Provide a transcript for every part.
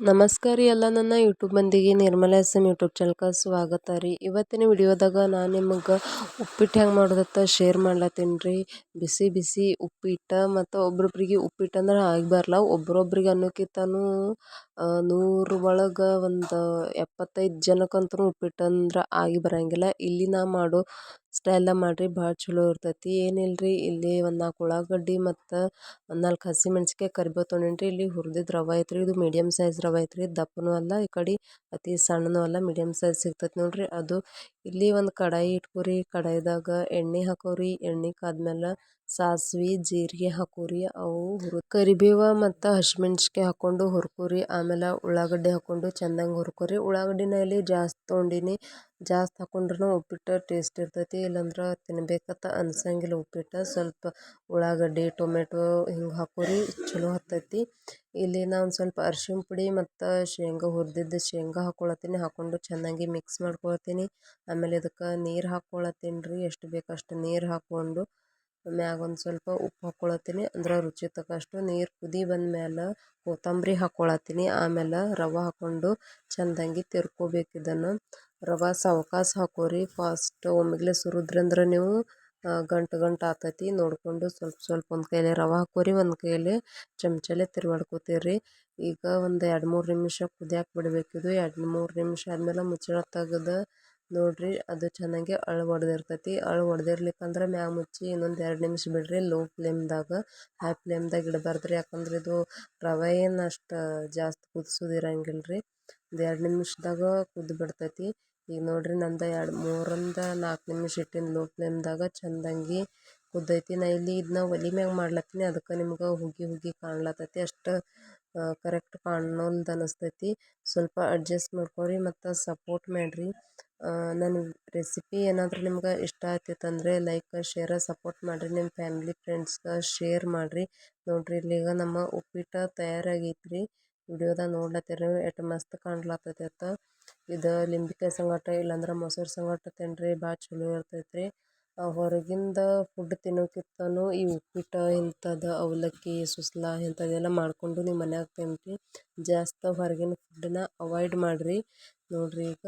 ನಮಸ್ಕಾರ ರೀ ಎಲ್ಲ ನನ್ನ ಯೂಟ್ಯೂಬ್ ಮಂದಿಗೆ ನಿರ್ಮಲ ಎಸ್ ಎಂ ಯೂಟ್ಯೂಬ್ ಚಾನಲ್ಗೆ ಸ್ವಾಗತ ರೀ. ಇವತ್ತಿನ ವಿಡಿಯೋದಾಗ ನಾನು ನಿಮಗೆ ಉಪ್ಪಿಟ್ಟು ಹೆಂಗೆ ಮಾಡೋದತ್ತ ಶೇರ್ ಮಾಡ್ಲತ್ತೀನಿ ರೀ. ಬಿಸಿ ಬಿಸಿ ಉಪ್ಪಿಟ್ಟು ಮತ್ತು ಒಬ್ರೊಬ್ರಿಗೆ ಉಪ್ಪಿಟ್ಟು ಅಂದ್ರೆ ಆಗಿ ಬರಲ್ಲ ಒಬ್ರೊಬ್ರಿಗೆ ಅನ್ನೋಕ್ಕಿಂತನೂ ನೂರು ಒಳಗೆ ಒಂದು ಎಪ್ಪತ್ತೈದು ಜನಕ್ಕಂತೂ ಉಪ್ಪಿಟ್ಟು ಅಂದ್ರೆ ಆಗಿ ಬರೋಂಗಿಲ್ಲ. ಇಲ್ಲಿ ನಾ ಮಾಡೋ ಸ್ಟೈಲ್ದಾಗ ಮಾಡಿರಿ, ಭಾಳ ಚಲೋ ಇರ್ತೈತಿ. ಏನಿಲ್ಲ ರೀ ಇಲ್ಲಿ ಒಂದು ನಾಲ್ಕು ಉಳ್ಳಾಗಡ್ಡಿ ಮತ್ತು ಒಂದು ನಾಲ್ಕು ಹಸಿಮೆಣ್ಸಿಕಾಯಿ ಕರಿಬೇವು ತೊಗೊಂಡೇನ್ರಿ. ಇಲ್ಲಿ ಹುರಿದಿದ್ದು ರವೆ ಐತ್ರಿ, ಇದು ಮೀಡಿಯಮ್ ಸೈಜ್ ರವೆ ಐತ್ರಿ. ದಪ್ಪನೂ ಅಲ್ಲ, ಈ ಕಡೆ ಅತಿ ಸಣ್ಣನೂ ಅಲ್ಲ ಮೀಡಿಯಮ್ ಸೈಜ್ ಸಿಗ್ತೈತೆ ನೋಡಿರಿ. ಅದು ಇಲ್ಲಿ ಒಂದು ಕಡಾಯಿ ಇಟ್ಕೊರಿ, ಕಡಾಯಿದಾಗ ಎಣ್ಣೆ ಹಾಕೋರಿ, ಎಣ್ಣೆ ಕಾದ್ಮೇಲೆ ಸಾಸ್ವೆ, ಜೀರಿಗೆ ಹಾಕೋರಿ, ಅವು ಹುರು ಕರಿಬೇವು ಮತ್ತು ಹಸಿಮೆಣ್ಸಿಕಾಯಿ ಹಾಕ್ಕೊಂಡು ಹುರ್ಕೋರಿ, ಆಮೇಲೆ ಉಳ್ಳಾಗಡ್ಡಿ ಹಾಕ್ಕೊಂಡು ಚೆಂದಂಗೆ ಹುರ್ಕೋರಿ. ಉಳ್ಳಾಗಡ್ಡಿನ ಇಲ್ಲಿ ಜಾಸ್ತಿ ತೊಗೊಂಡಿನಿ, ಜಾಸ್ತಿ ಹಾಕ್ಕೊಂಡ್ರೂ ಉಪ್ಪಿಟ್ಟು ಟೇಸ್ಟ್ ಇರ್ತೈತಿ, ಇಲ್ಲಾಂದ್ರೆ ತಿನ್ಬೇಕಂತ ಅನ್ಸಂಗಿಲ್ಲ ಉಪ್ಪಿಟ್ಟು. ಸ್ವಲ್ಪ ಉಳ್ಳಾಗಡ್ಡಿ ಟೊಮೆಟೊ ಹಿಂಗೆ ಹಾಕೋರಿ, ಚಲೋ ಹತ್ತೈತಿ. ಇಲ್ಲಿ ನಾ ಒಂದು ಸ್ವಲ್ಪ ಅರ್ಶಿಣ ಪುಡಿ ಮತ್ತು ಶೇಂಗಾ ಹುರ್ದಿದ್ದು ಶೇಂಗಾ ಹಾಕ್ಕೊಳತ್ತೀನಿ ಹಾಕ್ಕೊಂಡು ಚೆನ್ನಾಗಿ ಮಿಕ್ಸ್ ಮಾಡ್ಕೊಳತ್ತೀನಿ. ಆಮೇಲೆ ಇದಕ್ಕೆ ನೀರು ಹಾಕ್ಕೊಳತ್ತೀನಿ ರೀ ಎಷ್ಟು ಬೇಕು ಅಷ್ಟು ನೀರು ಹಾಕ್ಕೊಂಡು ಮ್ಯಾಗ ಒಂದು ಸ್ವಲ್ಪ ಉಪ್ಪು ಹಾಕ್ಕೊಳತ್ತೀನಿ ಅಂದ್ರೆ ರುಚಿ ತಕ್ಕಷ್ಟು ನೀರು ಕುದಿ ಬಂದ ಮೇಲೆ ಕೊತ್ತಂಬರಿ ಹಾಕ್ಕೊಳತ್ತೀನಿ ಆಮೇಲೆ ರವೆ ಹಾಕ್ಕೊಂಡು ಚೆಂದಂಗೆ ತಿರ್ಕೋಬೇಕು ಇದನ್ನು. ರವೆ ಸಾವ್ಕಾಸ ಹಾಕೋರಿ. ಫಾಸ್ಟ್ ಒಮ್ಮೆಗ್ಲೆ ಸುರಿದ್ರಂದ್ರೆ ನೀವು ಗಂಟು ಗಂಟು ಆಗ್ತೈತಿ ನೋಡಿಕೊಂಡು ಸ್ವಲ್ಪ ಸ್ವಲ್ಪ ಒಂದು ಕೈಯಲ್ಲಿ ರವೆ ಹಾಕೋರಿ, ಒಂದು ಕೈಯಲ್ಲಿ ಚಮಚಲೆ ತಿರ್ವಾಡ್ಕೋತೀರಿ. ಈಗ ಒಂದು ಎರಡು ಮೂರು ನಿಮಿಷ ಕುದಿಯಕ್ಕೆ ಬಿಡಬೇಕು ಇದು. ಎರಡು ಮೂರು ನಿಮಿಷ ಆದಮೇಲೆ ಮುಚ್ಚಳ ತೆಗೆದು ನೋಡಿರಿ, ಅದು ಚೆನ್ನಾಗಿ ಅಳು ಹೊಡೆದಿರ್ತೈತಿ ಅಳು ಒಡೆದಿರ್ಲಿಕ್ಕಂದ್ರೆ ಮ್ಯಾಗ ಮುಚ್ಚಿ ಇನ್ನೊಂದು ಎರಡು ನಿಮಿಷ ಬಿಡ್ರಿ, ಲೋ ಫ್ಲೇಮ್ದಾಗ, ಹೈ ಫ್ಲೇಮ್ದಾಗ ಇಡಬಾರ್ದು ರೀ ಯಾಕಂದ್ರೆ ಇದು ರವೆ ಏನು ಅಷ್ಟು ಜಾಸ್ತಿ ಕುದಿಸೋದಿರಂಗಿಲ್ಲ ರೀ ಒಂದು ಎರಡು ನಿಮಿಷದಾಗ ಕುದ್ದು ಬಿಡ್ತೈತಿ ಈಗ ನೋಡ್ರಿ ನಂದು ಎರಡು ಮೂರರಿಂದ ನಾಲ್ಕು ನಿಮಿಷ ಇಟ್ಟಿನ ಲೋ ಫ್ಲೇಮ್ದಾಗ ಚಂದಂಗಿ ಕುದ್ದೈತಿ. ನಾ ಇಲ್ಲಿ ಇದನ್ನ ಒಲೆ ಮ್ಯಾಗ ಮಾಡ್ಲತ್ತೀನಿ. ಅದಕ್ಕೆ ನಿಮ್ಗೆ ಹುಗಿ ಹುಗಿ ಕಾಣ್ಲತ್ತೈತಿ ಅಷ್ಟು ಕರೆಕ್ಟ್ ಕಾಣೋಲ್ದು ಅನಿಸ್ತೈತಿ. ಸ್ವಲ್ಪ ಅಡ್ಜಸ್ಟ್ ಮಾಡ್ಕೊರಿ ಮತ್ತು ಸಪೋರ್ಟ್ ಮಾಡಿರಿ. ನನ್ನ ರೆಸಿಪಿ ಏನಾದರೂ ನಿಮ್ಗೆ ಇಷ್ಟ ಆಗ್ತಿತ್ತಂದ್ರೆ ಲೈಕ್ ಶೇರ್ ಸಪೋರ್ಟ್ ಮಾಡಿರಿ. ನಿಮ್ಮ ಫ್ಯಾಮಿಲಿ ಫ್ರೆಂಡ್ಸ್ಗೆ ಶೇರ್ ಮಾಡಿರಿ. ನೋಡಿರಿ ಇಲ್ಲಿಗ ನಮ್ಮ ಉಪ್ಪಿಟ್ಟು ತಯಾರಾಗೈತೆ ರೀ ವಿಡಿಯೋದಾಗ ನೋಡ್ಲತ್ತೀರಿ ಎಷ್ಟು ಮಸ್ತ್ ಕಾಣ್ಲತ್ತೈತಿ ಇದು ಲಿಂಬೆಕಾಯಿ ಸಂಗಟ ಇಲ್ಲಾಂದ್ರೆ ಮೊಸರು ಸಂಗಟ ತಿನ್ನಿರಿ ಭಾಳ ಚಲೋ ಇರ್ತೈತೆ ರೀ ಹೊರಗಿಂದ ಫುಡ್ ತಿನ್ನೋಕ್ಕಿಂತನೂ ಈ ಉಪ್ಪಿಟ್ಟು ಇಂಥದ್ದು ಅವಲಕ್ಕಿ, ಸುಸ್ಲಾ ಇಂಥದ್ದೆಲ್ಲ ಮಾಡಿಕೊಂಡು ನೀವು ಮನ್ಯಾಗ ತಿನ್ನಿರಿ ಜಾಸ್ತಿ ಹೊರಗಿನ ಫುಡ್ಡನ್ನ ಅವಾಯ್ಡ್ ಮಾಡಿರಿ. ನೋಡಿರಿ ಈಗ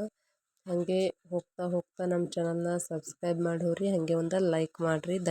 ಹಾಗೆ ಹೋಗ್ತಾ ಹೋಗ್ತಾ ನಮ್ಮ ಚಾನಲ್ನ ಸಬ್ಸ್ಕ್ರೈಬ್ ಮಾಡಿ ಹೋಗ್ರಿ ಹಾಗೆ ಒಂದು ಲೈಕ್ ಮಾಡಿರಿ. ಧನ್ಯ